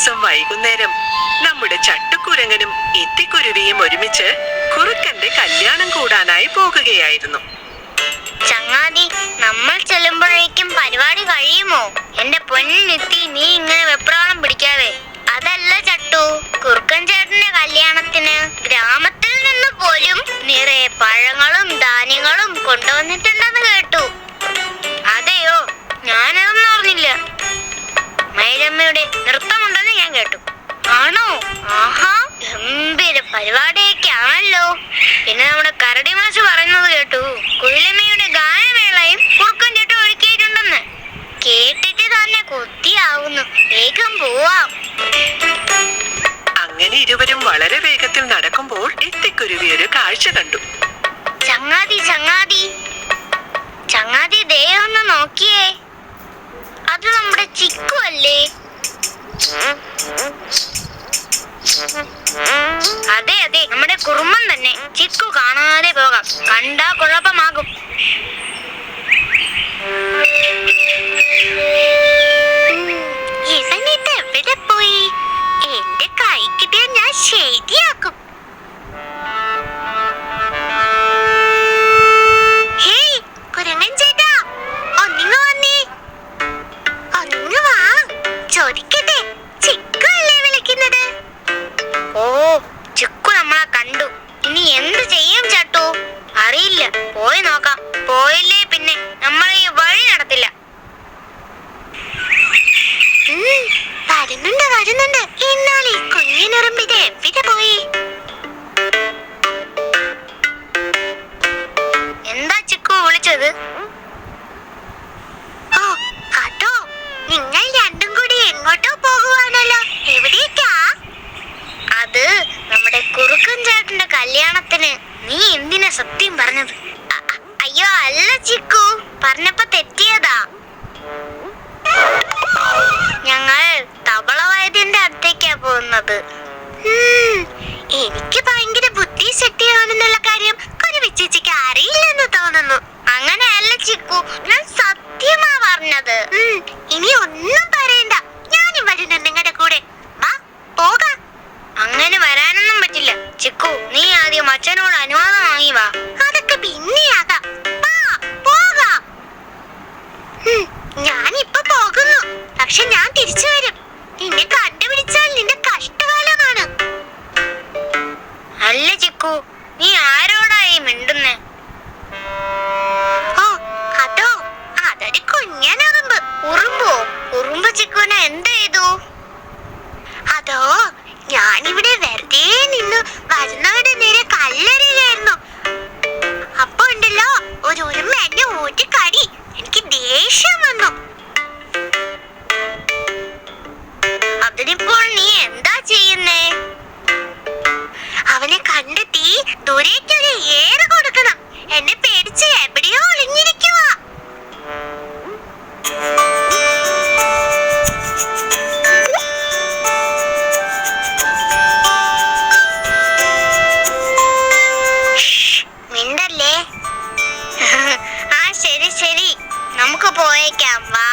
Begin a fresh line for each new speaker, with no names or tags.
ദിവസം വൈകുന്നേരം നമ്മുടെ ചട്ടുക്കുരങ്ങനും ഇത്തിക്കുരുവിയും ഒരുമിച്ച് കുറുക്കന്റെ കല്യാണം കൂടാനായി പോകുകയായിരുന്നു.
ചങ്ങാതി നമ്മൾ ചെല്ലുമ്പോഴേക്കും പരിപാടി കഴിയുമോ? എന്റെ പൊന്നിത്തി നീ ഇങ്ങനെ വെപ്രാളം പിടിക്കാതെ. അതല്ല ചട്ടു കുറുക്കൻ ചേട്ടന്റെ കല്യാണത്തിന് ഗ്രാമത്തിൽ നിന്ന് പോലും നിറയെ പഴങ്ങളും ധാന്യങ്ങളും കൊണ്ടുവന്നിട്ടുണ്ടെന്ന് കേട്ടു. അതെയോ? അറിഞ്ഞില്ല മൈരമ്മയുടെ നൃത്തമുണ്ടെന്ന് ഞാൻ കേട്ടു. ആണോ? ആഹാ ഗംഭീര പരിപാടിയൊക്കെ ആണല്ലോ പിന്നെ നമ്മുടെ കരടി മാഷ് പറയുന്നത് കേട്ടു കുയിലമ്മയുടെ ഗാനമേളയും കുറുക്കൻ ചേട്ടൻ ഒരുക്കിയിട്ടുണ്ടെന്ന്. കേട്ടിട്ട് തന്നെ കൊത്തിയാവുന്നു വേഗം പോവാം.
അങ്ങനെ ഇരുവരും വളരെ വേഗത്തിൽ നടക്കുമ്പോൾ എത്തിക്കുരുവി ഒരു കാഴ്ച കണ്ടു.
കണ്ടാ കുഴപ്പമാകും. ഇവനിത് എവിടെ പോയി? എന്റെ കൈ കിട്ടിയ ഞാൻ ശരിയാക്കും. ചോദിക്കട്ടെ. അറിയില്ല പോയി നോക്കാം. പോയില്ലേ പിന്നെ. നമ്മൾ ഈ വഴി നടത്തില്ല. വരുന്നുണ്ട് വരുന്നുണ്ട്. എന്നാൽ ഈ കുഞ്ഞിനുറുമ്പിത് എവിടെ പോയി? ചേട്ടന്റെ കല്യാണത്തിന് നീ എന്തിനാ സത്യം പറഞ്ഞത്? അയ്യോ അല്ല ചിക്കു. പറഞ്ഞപ്പോ തെറ്റിയതാ. ഞങ്ങൾ തബള വൈദ്യന്റെ അടുത്തേക്കാ പോകുന്നത്. എനിക്ക് ഭയങ്കര ബുദ്ധി ശക്തിയാണെന്നുള്ള കാര്യം കുരുവിച്ചേച്ചിക്ക് അറിയില്ലെന്ന് തോന്നുന്നു. അങ്ങനെയല്ല ചിക്കു ഞാൻ സത്യമാ പറഞ്ഞത്. ഇനി ഒന്നും ചിക്കു നീ ആദ്യം അച്ഛനോട് അനുവാദം വാങ്ങി വാ. അതൊക്കെ പിന്നെയാകാം പോകാം. ഞാനിപ്പോ പോകുന്നു. പക്ഷെ ഞാൻ തിരിച്ചു വരും. നിന്നെ കണ്ടുപിടിച്ചാൽ നിന്റെ കഷ്ടകാലമാണ്. അല്ല ചിക്കു. 干嘛？